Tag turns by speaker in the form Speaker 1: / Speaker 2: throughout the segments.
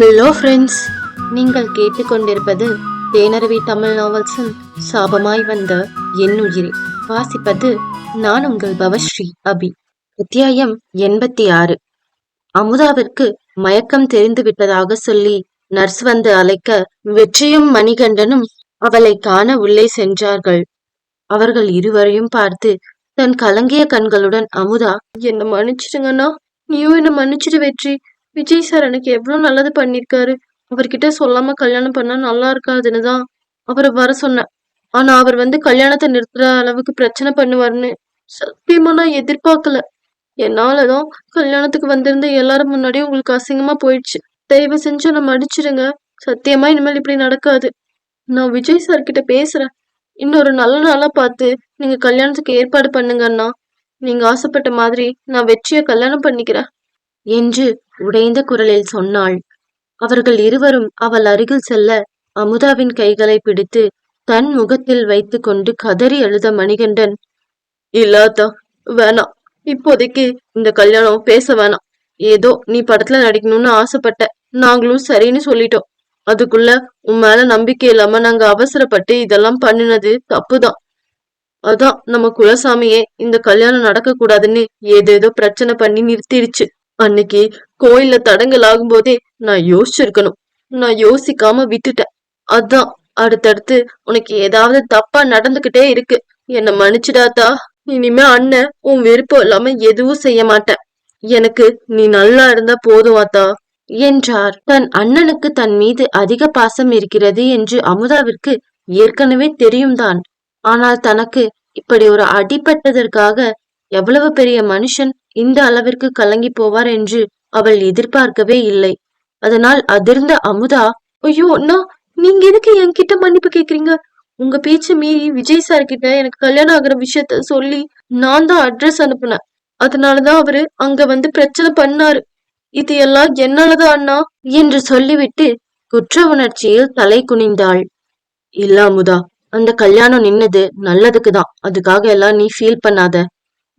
Speaker 1: Hello friends நீங்கள் கேட்டுக்கொண்டிருப்பது தேனருவி தமிழ் நாவல்ஸின் சாபமாய் வந்த என் வாசிப்பது நான் உங்கள் பவஸ்ரீ அபி. அத்தியாயம் எண்பத்தி ஆறு அமுதாவிற்கு மயக்கம் தெரிந்து விட்டதாக சொல்லி நர்ஸ் வந்து அழைக்க வெற்றியும் மணிகண்டனும் அவளை காண உள்ளே சென்றார்கள். அவர்கள் இருவரையும் பார்த்து தன் கலங்கிய கண்களுடன் அமுதா என்ன மன்னிச்சிடுங்கண்ணா. நீயும் என்ன மன்னிச்சிடு வெற்றி. விஜய் சார் எனக்கு எவ்வளவு நல்லது பண்ணியிருக்காரு அவர்கிட்ட சொல்லாம கல்யாணம் பண்ணா நல்லா இருக்காதுன்னு தான் அவரை வர சொன்னேன். ஆனா அவர் வந்து கல்யாணத்தை நிறுத்துற அளவுக்கு பிரச்சனை பண்ணுவாருன்னு சத்தியமா நான் எதிர்பார்க்கல. என்னாலதான் கல்யாணத்துக்கு வந்திருந்த எல்லாரும் முன்னாடியும் உங்களுக்கு அசிங்கமா போயிடுச்சு. தயவு செஞ்சு நான் மடிச்சிருங்க சத்தியமா இனிமேல் இப்படி நடக்காது. நான் விஜய் சார் கிட்ட பேசுறேன். இன்னொரு நல்ல நாளா பார்த்து நீங்க கல்யாணத்துக்கு ஏற்பாடு பண்ணுங்க அண்ணா. நீங்க ஆசைப்பட்ட மாதிரி நான் வெற்றியை கல்யாணம் பண்ணிக்கிறேன். என்று உடைந்த குரலில் சொன்னாள். அவர்கள் இருவரும் அவள் அருகில் செல்ல அமுதாவின் கைகளை பிடித்து தன் முகத்தில் வைத்து கொண்டு கதறி அழுத மணிகண்டன் இல்லாதா வேணாம் இப்போதைக்கு இந்த கல்யாணம் பேச வேணாம் ஏதோ நீ படத்துல நடிக்கணும்னு ஆசைப்பட்ட. நாங்களும் சரின்னு சொல்லிட்டோம். அதுக்குள்ள உன் மேல நம்பிக்கை இல்லாம நாங்க அவசரப்பட்டு இதெல்லாம் பண்ணினது தப்புதான். அதான் நம்ம குலசாமியே இந்த கல்யாணம் நடக்க கூடாதுன்னு ஏதேதோ பிரச்சனை பண்ணி நிறுத்திடுச்சு. அன்னைக்கு கோயில்ல தடங்கல் ஆகும்போதே நான் யோசிச்சிருக்கணும். நான் யோசிக்காம விட்டுட்டேன். அதான் அடுத்தடுத்து உனக்கு ஏதாவது தப்பா நடந்துகிட்டே இருக்கு. என்ன மன்னிச்சிடாதா? இனிமே அண்ணன் உன் விருப்பம் இல்லாம எதுவும் செய்ய மாட்டேன். எனக்கு நீ நல்லா இருந்தா போதும் அத்தா என்றார். தன் அண்ணனுக்கு தன் மீது அதிக பாசம் இருக்கிறது என்று அமுதாவிற்கு ஏற்கனவே தெரியும் தான் ஆனால் தனக்கு இப்படி ஒரு அடிபட்டதற்காக எவ்வளவு பெரிய மனுஷன் இந்த அளவிற்கு கலங்கி போவார் என்று அவள் எதிர்பார்க்கவே இல்லை. அதனால் அதிர்ந்த அமுதா ஐயோ அண்ணா நீங்க எதுக்கு என்கிட்ட மன்னிப்பு கேக்குறீங்க? உங்க பேச்ச மீறி விஜய் சார் கிட்ட எனக்கு கல்யாணம் ஆகுற விஷயத்த சொல்லி நான் தான் அட்ரஸ் அனுப்புனேன். அதனாலதான் அவரு அங்க வந்து பிரச்சனை பண்ணாரு. இது எல்லாம் என்னாலதான் அண்ணா என்று சொல்லிவிட்டு குற்ற உணர்ச்சியில் தலை குனிந்தாள். இல்ல அமுதா அந்த கல்யாணம் நின்னது நல்லதுக்குதான் அதுக்காக எல்லாம் நீ ஃபீல் பண்ணாத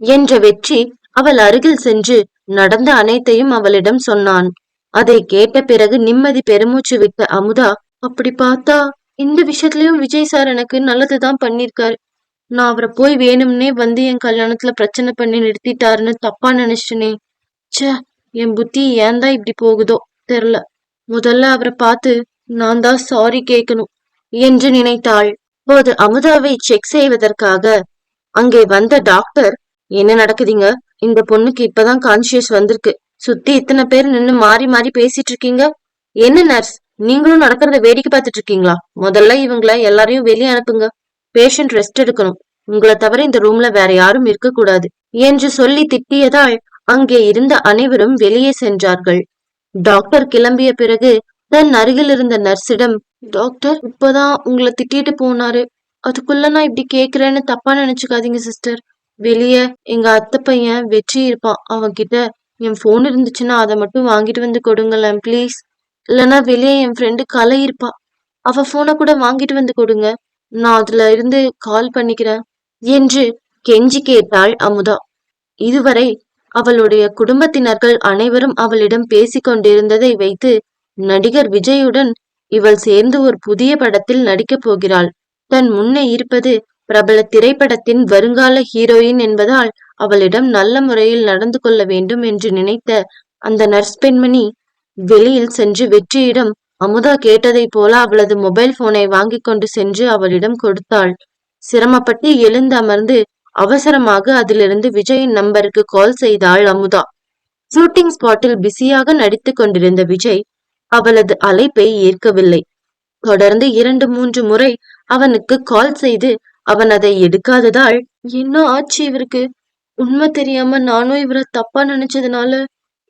Speaker 1: என்ற வெற்றி அவள் அருகில் சென்று நடந்த அனைத்தையும் அவளிடம் சொன்னான். அதை கேட்ட பிறகு நிம்மதி பெருமூச்சு விட்ட அமுதா அப்படி பார்த்தா இந்த விஷயத்துலயும் விஜய் சார் எனக்கு நல்லதுதான் பண்ணிருக்காரு நான் அவரை போய் வேணும்னே வந்து என் கல்யாணத்துல பிரச்சனை பண்ணி நிறுத்திட்டாருன்னு தப்பா நினைச்சிட்டனே. ச்சே என் புத்தி ஏன் தான் இப்படி போகுதோ தெரியல முதல்ல அவரை பார்த்து நான் தான் சாரி கேட்கணும் என்று நினைத்தாள். போது அமுதாவை செக் செய்வதற்காக அங்கே வந்த டாக்டர் என்ன நடக்குதுங்க? இந்த பொண்ணுக்கு இப்பதான் கான்சியஸ் வந்திருக்கு. சுத்தி இத்தனை பேர் நின்னு மாறி மாறி பேசிட்டு இருக்கீங்க. என்ன நர்ஸ் நீங்களும் நடக்கிறத வேடிக்கை பார்த்துட்டு இருக்கீங்களா? முதல்ல இவங்கள எல்லாரையும் வெளியே அனுப்புங்க. பேஷண்ட் ரெஸ்ட் எடுக்கணும். உங்களை தவிர இந்த ரூம்ல வேற யாரும் இருக்க கூடாது என்று சொல்லி திட்டியதால் அங்கே இருந்த அனைவரும் வெளியே சென்றார்கள். டாக்டர் கிளம்பிய பிறகு தன் அருகில் இருந்த நர்ஸிடம் டாக்டர் இப்பதான் உங்களை திட்டிட்டு போனாரு. அதுக்குள்ள நான் இப்படி கேக்குறேன்னு தப்பா நினைச்சுக்காதீங்க சிஸ்டர் வெளியே எங்க அத்தை பையன் வெற்றி இருப்பான். அவன்கிட்ட என் ஃபோன் இருந்துச்சுன்னா அதை மட்டும் வாங்கிட்டு வந்து கொடுங்களேன் ப்ளீஸ் இல்லைன்னா வெளியே என் ஃப்ரெண்டு கலை இருப்பா அவ போனை கூட வாங்கிட்டு வந்து கொடுங்க. நான் அதுல இருந்து கால் பண்ணிக்கிறேன் என்று கெஞ்சி கேட்டாள் அமுதா. இதுவரை அவளுடைய குடும்பத்தினர்கள் அனைவரும் அவளிடம் பேசிக்கொண்டிருந்ததை வைத்து நடிகர் விஜயுடன் இவள் சேர்ந்து ஒரு புதிய படத்தில் நடிக்கப் போகிறாள். தன் முன்னே இருப்பது பிரபல திரைப்படத்தின் வருங்கால ஹீரோயின் என்பதால் அவளிடம் நல்ல முறையில் நடந்து கொள்ள வேண்டும் என்று நினைத்த அந்த நர்ஸ் பெண்மணி வெளியில் சென்று வெற்றியிடம் அமுதா கேட்டதைப் போல அவளது மொபைல் போனை வாங்கி கொண்டு சென்று அவளிடம் கொடுத்தாள். சிரமப்பட்டு எழுந்து அமர்ந்து அவசரமாக அதிலிருந்து விஜயின் நம்பருக்கு கால் செய்தாள் அமுதா. ஷூட்டிங் ஸ்பாட்டில் பிஸியாக நடித்துக் கொண்டிருந்த விஜய் அவளது அழைப்பை ஏற்கவில்லை. தொடர்ந்து இரண்டு மூன்று முறை அவனுக்கு கால் செய்து அவன் அதை எடுக்காததால் என்ன ஆச்சு இவருக்கு? உண்மை தெரியாம நானும் இவரை தப்பா நினைச்சதுனால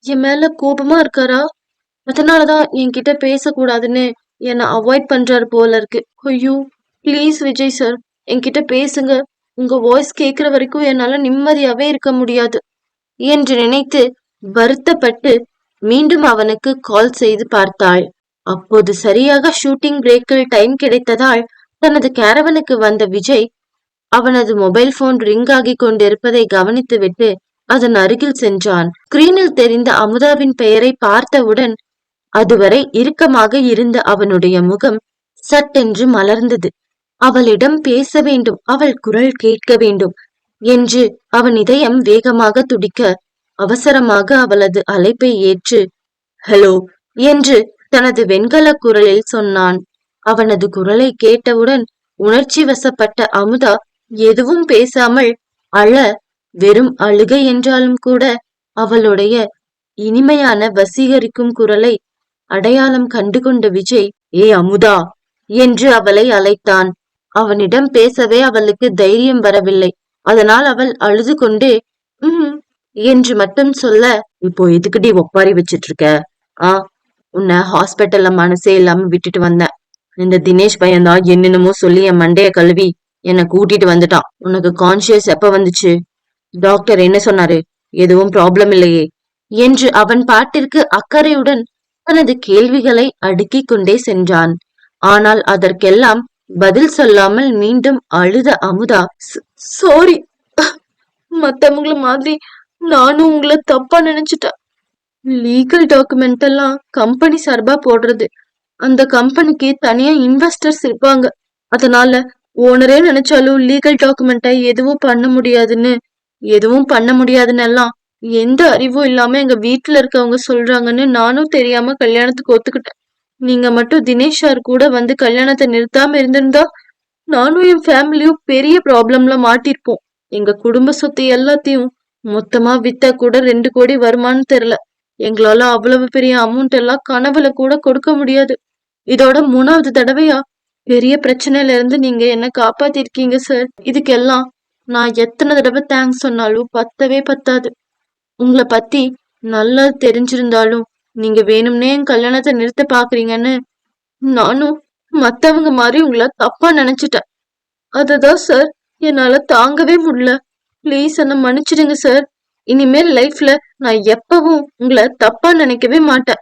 Speaker 1: என் மேல கோபமா இருக்காரா? அதனாலதான் என்கிட்ட பேசக்கூடாதுன்னு என்னை அவாய்ட் பண்றாரு போல இருக்கு. ஐயோ ப்ளீஸ் விஜய் சார் என்கிட்ட பேசுங்க. உங்க வாய்ஸ் கேக்குற வரைக்கும் என்னால நிம்மதியாவே இருக்க முடியாது. என்று நினைத்து வருத்தப்பட்டு மீண்டும் அவனுக்கு கால் செய்து பார்த்தாள். அப்போது சரியாக ஷூட்டிங் பிரேக்கில் டைம் கிடைத்ததால் தனது கேரவனுக்கு வந்த விஜய் அவனது மொபைல் போன் ரிங் ஆகி கொண்டிருப்பதை கவனித்துவிட்டு அதன் அருகில் சென்றான். ஸ்கிரீனில் தெரிந்த அமுதாவின் பெயரை பார்த்தவுடன் அதுவரை இறுக்கமாக இருந்த அவனுடைய முகம் சட்டென்று மலர்ந்தது. அவளிடம் பேச வேண்டும் அவள் குரல் கேட்க வேண்டும் என்று அவன் இதயம் வேகமாக துடிக்க அவசரமாக அவளது அழைப்பை ஏற்று ஹலோ என்று தனது வெண்கல குரலில் சொன்னான். அவனது குரலை கேட்டவுடன் உணர்ச்சி வசப்பட்ட அமுதா எதுவும் பேசாமல் அழ வெறும் அழுகை என்றாலும் கூட அவளுடைய இனிமையான வசீகரிக்கும் குரலை அடையாளம் கண்டு கொண்ட விஜய் ஏ அமுதா என்று அவளை அழைத்தான். அவனிடம் பேசவே அவளுக்கு தைரியம் வரவில்லை. அதனால் அவள் அழுது கொண்டே உம் என்று மட்டும் சொல்ல இப்போ எதுக்குடி ஒப்பாரி வச்சிட்டு இருக்க ஆ உன்னை ஹாஸ்பிட்டல்ல மனசே இல்லாம விட்டுட்டு வந்தேன். இந்த தினேஷ் பையன்தான் என்னென்னமோ சொல்லி என் மண்டைய கழுவி என்னை கூட்டிட்டு வந்துட்டான். உனக்கு கான்சியஸ் எப்ப வந்துச்சு? டாக்டர் என்ன சொன்னாரு? எதுவும் ப்ராப்ளம் இல்லையே. என்று அவன் பாட்டிற்கு அக்கறையுடன் தனது கேள்விகளை அடுக்கிக் கொண்டே சென்றான். ஆனால் அதற்கெல்லாம் பதில் சொல்லாமல் மீண்டும் அழுத அமுதா சாரி மத்தவங்கள மாதிரி நானும் உங்களை தப்பா நினைச்சிட்டேன். லீகல் டாக்குமெண்ட் எல்லாம் கம்பெனி சார்பா போடுறது அந்த கம்பெனிக்கு தனியா இன்வெஸ்டர்ஸ் இருப்பாங்க. அதனால ஓனரே நினைச்சாலும் லீகல் டாக்குமெண்ட்டை எதுவும் பண்ண முடியாதுன்னு எதுவும் பண்ண முடியாதுன்னு எல்லாம் எந்த அறிவும் இல்லாம எங்க வீட்டுல இருக்கவங்க சொல்றாங்கன்னு நானும் தெரியாம கல்யாணத்துக்கு ஒத்துக்கிட்டேன். நீங்க மட்டும் தினேஷ் சார் கூட வந்து கல்யாணத்தை நிறுத்தாம இருந்திருந்தா நானும் என் ஃபேமிலியும் பெரிய ப்ராப்ளம்ல மாட்டிருப்போம். எங்க குடும்ப சொத்து எல்லாத்தையும் மொத்தமா வித்தா கூட ரெண்டு கோடி வருமானு தெரியல. எங்களால அவ்வளவு பெரிய அமௌண்ட் எல்லாம் கனவுல கூட கொடுக்க முடியாது. இதோட மூணாவது தடவையா? பெரிய பிரச்சனையில இருந்து நீங்க என்ன காப்பாத்திருக்கீங்க சார் இதுக்கெல்லாம் நான் எத்தனை தடவை தேங்க்ஸ் சொன்னாலும் பத்தவே பத்தாது. உங்களை பத்தி நல்லா தெரிஞ்சிருந்தாலும் நீங்க வேணும்னே என் கல்யாணத்தை நிறுத்த பாக்குறீங்கன்னு நானும் மத்தவங்க மாதிரி உங்களை தப்பா நினைச்சிட்டேன். அததான் சார் என்னால தாங்கவே முடியல. ப்ளீஸ் என்ன மன்னிச்சிடுங்க சார் இனிமேல் லைஃப்ல நான் எப்பவும் உங்களை தப்பா நினைக்கவே மாட்டேன்.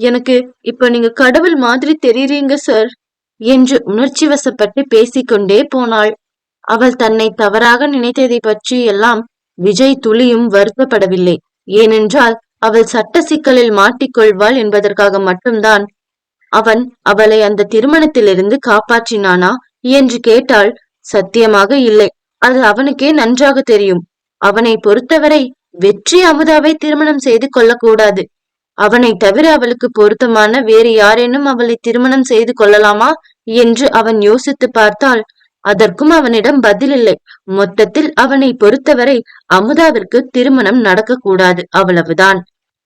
Speaker 1: எனக்கு இப்ப நீங்க கடவுள் மாதிரி தெரியுறீங்க சார் என்று உணர்ச்சி வசப்பட்டு பேசிக்கொண்டே போனாள். அவள் தன்னை தவறாக நினைத்ததை பற்றி எல்லாம் விஜய் துளியும் வருத்தப்படவில்லை. ஏனென்றால் அவள் சட்ட சிக்கலில் மாட்டிக்கொள்வாள் என்பதற்காக மட்டும்தான் அவன் அவளை அந்த திருமணத்திலிருந்து காப்பாற்றினானா என்று கேட்டால் சத்தியமாக இல்லை. அது அவனுக்கே நன்றாக தெரியும். அவனை பொறுத்தவரை வெற்றி அமுதாவை திருமணம் செய்து கொள்ளக்கூடாது. அவனை தவிர அவளுக்கு பொருத்தமான வேறு யாரேனும் அவளை திருமணம் செய்து கொள்ளலாமா என்று அவன் யோசித்து பார்த்தால் அதற்கும் அவனிடம் பதில் இல்லை. மொத்தத்தில் அவனை பொறுத்தவரை அமுதாவிற்கு திருமணம் நடக்கக்கூடாது அவ்வளவுதான்.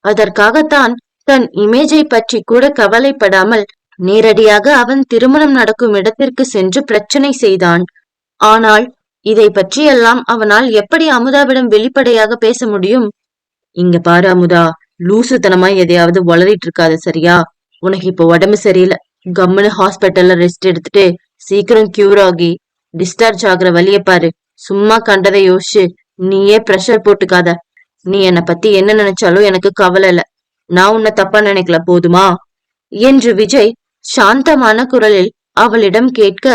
Speaker 1: அதற்காகத்தான் தன் இமேஜை பற்றி கூட கவலைப்படாமல் நேரடியாக அவன் திருமணம் நடக்கும் இடத்திற்கு சென்று பிரச்சனை செய்தான். ஆனால் இதை பற்றியெல்லாம் அவனால் எப்படி அமுதாவிடம் வெளிப்படையாக பேச முடியும்? இங்க பாரு அமுதா. லூசுத்தனமா எதையாவது வளரிட்டு இருக்காது சரியா? உனக்கு இப்போ உடம்பு சரியில்லை. கம்முன்னு ஹாஸ்பிட்டல்ல ரெஸ்ட் எடுத்துட்டு சீக்கிரம் கியூர் ஆகி டிஸ்சார்ஜ் ஆகுற வழிய பாரு. சும்மா கண்டதை யோசிச்சு நீயே ப்ரெஷர் போட்டுக்காத. நீ என்னை பத்தி என்ன நினைச்சாலும் எனக்கு கவலை இல்ல. நான் உன்னை தப்பா நினைக்கல போதுமா? என்று விஜய் சாந்தமான குரலில் அவளிடம் கேட்க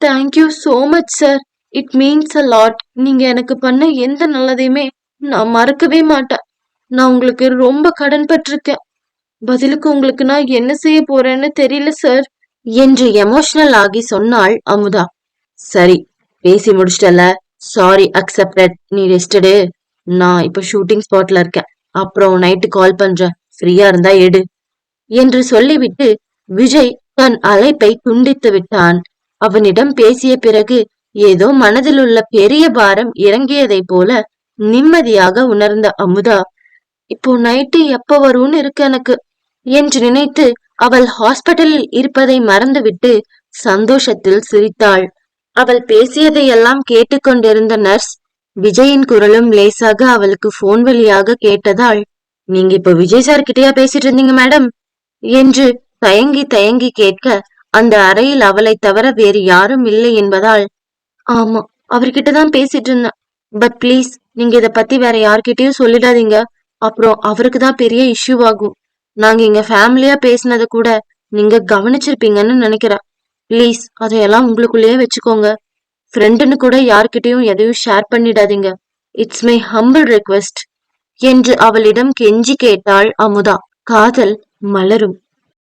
Speaker 1: thank you so much sir it means a lot நீங்க எனக்கு பண்ண எந்த நல்லதையுமே நான் மறக்கவே மாட்டேன். நான் உங்களுக்கு ரொம்ப கடன் பட்டிருக்கேன். பதிலுக்கு உங்களுக்கு நான் என்ன செய்ய போறேன்னு தெரியல சார் என்று எமோஷனல் ஆகி சொன்னாள் அமுதா. சரி பேசி முடிச்சிட்டல சாரி அக்செப்டட் நீ ரெஸ்டடு நான் இப்ப ஷூட்டிங் ஸ்பாட்ல இருக்கேன். அப்புறம் நைட்டு கால் பண்றேன். ஃப்ரீயா இருந்தா எடு. என்று சொல்லிவிட்டு விஜய் தன் அழைப்பை துண்டித்து விட்டான். அவனிடம் பேசிய பிறகு ஏதோ மனதில் உள்ள பெரிய பாரம் இறங்கியதை போல நிம்மதியாக உணர்ந்த அமுதா இப்போ நைட்டு எப்ப வரும்னு இருக்கு எனக்கு. என்று நினைத்து அவள் ஹாஸ்பிட்டலில் இருப்பதை மறந்துவிட்டு சந்தோஷத்தில் சிரித்தாள். அவள் பேசியதையெல்லாம் கேட்டுக்கொண்டிருந்த நர்ஸ் விஜயின் குரலும் லேசாக அவளுக்கு போன் வழியாக கேட்டதால் நீங்க இப்ப விஜய் சார் கிட்டயா பேசிட்டு இருந்தீங்க மேடம் என்று தயங்கி தயங்கி கேட்க அந்த அறையில் அவளை தவிர வேறு யாரும் இல்லை என்பதால் ஆமா அவர்கிட்ட தான் பேசிட்டு இருந்தேன். பட் ப்ளீஸ் நீங்க இத பத்தி வேற யார்கிட்டயும் சொல்லிடாதீங்க. அப்புறம் அவருக்கு தான் பெரிய இஷ்யூ ஆகும். நாங்க இங்க ஃபேமிலியா பேசினத கூட நீங்க கவனிச்சிருப்பீங்கன்னு நினைக்கிறேன். ப்ளீஸ் அதையெல்லாம் உங்களுக்குள்ளேயே வச்சுக்கோங்க. ஃப்ரெண்டுன்னு கூட யார்கிட்டயும் எதையும் ஷேர் பண்ணிடாதீங்க. இட்ஸ் மை ஹம்பிள் ரெக்வெஸ்ட் என்று அவளிடம் கெஞ்சி கேட்டாள் அமுதா. காதல் மலரும்.